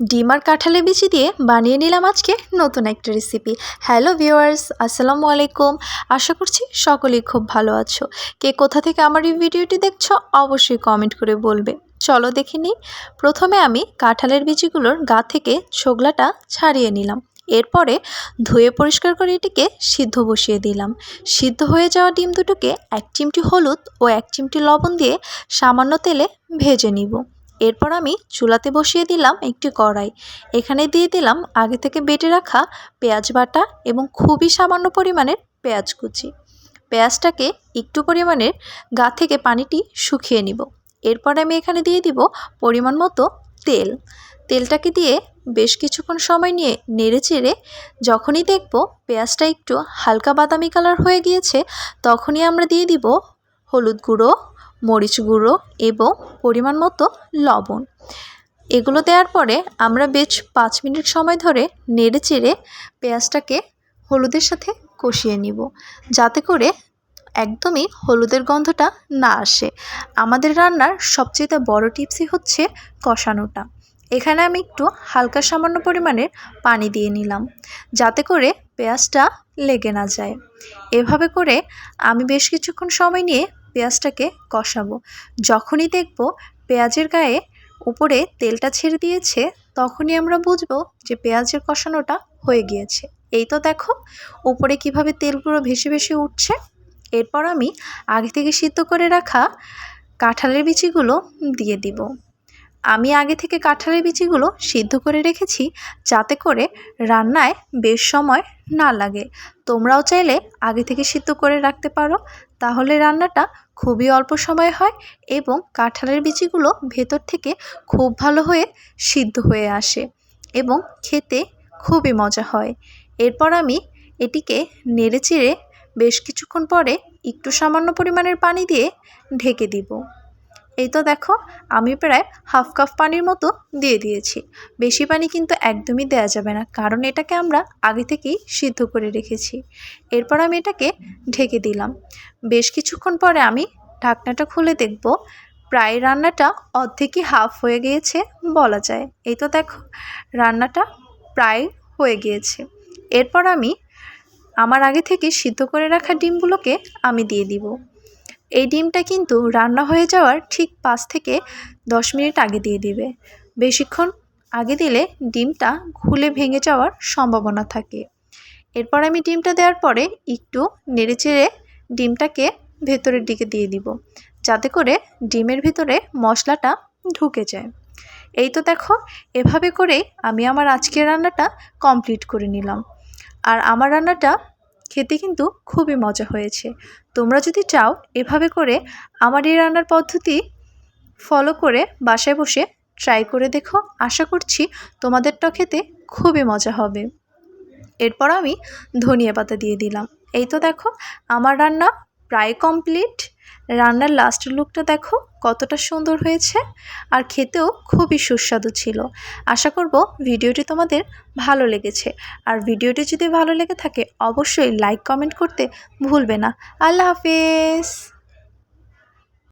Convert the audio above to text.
ডিম আর কাঁঠালের বিচি দিয়ে বানিয়ে নিলাম আজকে নতুন একটা রেসিপি হ্যালো ভিউয়ার্স আসসালামু আলাইকুম। আশা করছি সকলেই খুব ভালো আছো। কে কোথা থেকে আমার এই ভিডিওটি দেখছ অবশ্যই কমেন্ট করে বলবে। চলো দেখে নিই। প্রথমে আমি কাঁঠালের বিচিগুলোর গা থেকে ছোগলাটা ছাড়িয়ে নিলাম। এরপরে ধুয়ে পরিষ্কার করে এটিকে সিদ্ধ বসিয়ে দিলাম। সিদ্ধ হয়ে যাওয়া ডিম দুটোকে এক চিমটি হলুদ ও এক চিমটি লবণ দিয়ে সামান্য তেলে ভেজে নিব। এরপর আমি চুলাতে বসিয়ে দিলাম একটি কড়াই। এখানে দিয়ে দিলাম আগে থেকে বেটে রাখা পেঁয়াজ বাটা এবং খুবই সামান্য পরিমাণের পেঁয়াজ কুচি। পেঁয়াজটাকে একটু পরিমাণের গা থেকে পানিটি শুকিয়ে নিব। এরপর আমি এখানে দিয়ে দিব পরিমাণ মতো তেল। তেলটাকে দিয়ে বেশ কিছুক্ষণ সময় নিয়ে নেড়ে চেড়ে যখনই দেখব পেঁয়াজটা একটু হালকা বাদামি কালার হয়ে গিয়েছে, তখনই আমরা দিয়ে দিব হলুদ গুঁড়ো মরিচ গুঁড়ো এবং পরিমাণ মতো লবণ। এগুলো দেওয়ার পরে আমরা বেশ পাঁচ মিনিট সময় ধরে নেড়ে চেড়ে পেঁয়াজটাকে হলুদের সাথে কষিয়ে নিব, যাতে করে একদমই হলুদের গন্ধটা না আসে। আমাদের রান্নার সবচেয়ে বড় টিপসই হচ্ছে কষানোটা। এখানে আমি একটু হালকা সামান্য পরিমাণের পানি দিয়ে নিলাম, যাতে করে পেঁয়াজটা লেগে না যায়। এভাবে করে আমি বেশ কিছুক্ষণ সময় নিয়ে পেঁয়াজটাকে কষাবো। যখনই দেখব পেঁয়াজের গায়ে উপরে তেলটা ছেড়ে দিয়েছে, তখনই আমরা বুঝব যে পেঁয়াজের কষানোটা হয়ে গিয়েছে। এই তো দেখো উপরে কীভাবে তেলগুলো ভেসে ভেসে উঠছে। এরপর আমি আগে থেকে সিদ্ধ করে রাখা কাঁঠালের বিচিগুলো দিয়ে দিব। আমি আগে থেকে কাঁঠালের বিচিগুলো সিদ্ধ করে রেখেছি যাতে করে রান্নায় বেশ সময় না লাগে। তোমরাও চাইলে আগে থেকে সিদ্ধ করে রাখতে পারো। তাহলে রান্নাটা খুবই অল্প সময় হয় এবং কাঁঠালের বিচিগুলো ভেতর থেকে খুব ভালো হয়ে সিদ্ধ হয়ে আসে এবং খেতে খুবই মজা হয়। এরপর আমি এটিকে নেড়ে চেড়ে বেশ কিছুক্ষণ পরে একটু সামান্য পরিমাণের পানি দিয়ে ঢেকে দিব। এই তো দেখো, আমি প্রায় হাফ কাপ পানির মতো দিয়ে দিয়েছি। বেশি পানি কিন্তু একদমই দেওয়া যাবে না, কারণ এটাকে আমরা আগে থেকেই সিদ্ধ করে রেখেছি। এরপর আমি এটাকে ঢেকে দিলাম। বেশ কিছুক্ষণ পরে আমি ঢাকনাটা খুলে দেখব, প্রায় রান্নাটা অর্ধেকই হাফ হয়ে গিয়েছে বলা যায়। এই তো দেখো, রান্নাটা প্রায় হয়ে গিয়েছে। এরপর আমি আমার আগে থেকে সিদ্ধ করে রাখা ডিমগুলোকে আমি দিয়ে দিব। এই ডিমটা কিন্তু রান্না হয়ে যাওয়ার ঠিক পাঁচ থেকে দশ মিনিট আগে দিয়ে দিবে। বেশিক্ষণ আগে দিলে ডিমটা খুলে ভেঙে যাওয়ার সম্ভাবনা থাকে। এরপর আমি ডিমটা দেওয়ার পরে একটু নেড়েচেড়ে ডিমটাকে ভেতরের দিকে দিয়ে দিব, যাতে করে ডিমের ভিতরে মশলাটা ঢুকে যায়। এই তো দেখো, এভাবে করে আমি আমার আজকের রান্নাটা কমপ্লিট করে নিলাম। আর আমার রান্নাটা খেতে কিন্তু খুবই মজা হয়েছে। তোমরা যদি চাও, এভাবে করে আমার এই রান্নার পদ্ধতি ফলো করে বাসায় বসে ট্রাই করে দেখো। আশা করছি তোমাদেরটা খেতে খুবই মজা হবে। এরপর আমি ধনিয়া পাতা দিয়ে দিলাম। এই তো দেখো, আমার রান্না প্রায় কমপ্লিট রান্নার লাস্ট লুকটা দেখো, কতটা সুন্দর হয়েছে আর খেতেও খুবই সুস্বাদু ছিল। আশা করব ভিডিওটি তোমাদের ভালো লেগেছে। আর ভিডিওটি যদি ভালো লেগে থাকে, অবশ্যই লাইক কমেন্ট করতে ভুলবে না। আল্লাহ হাফেজ!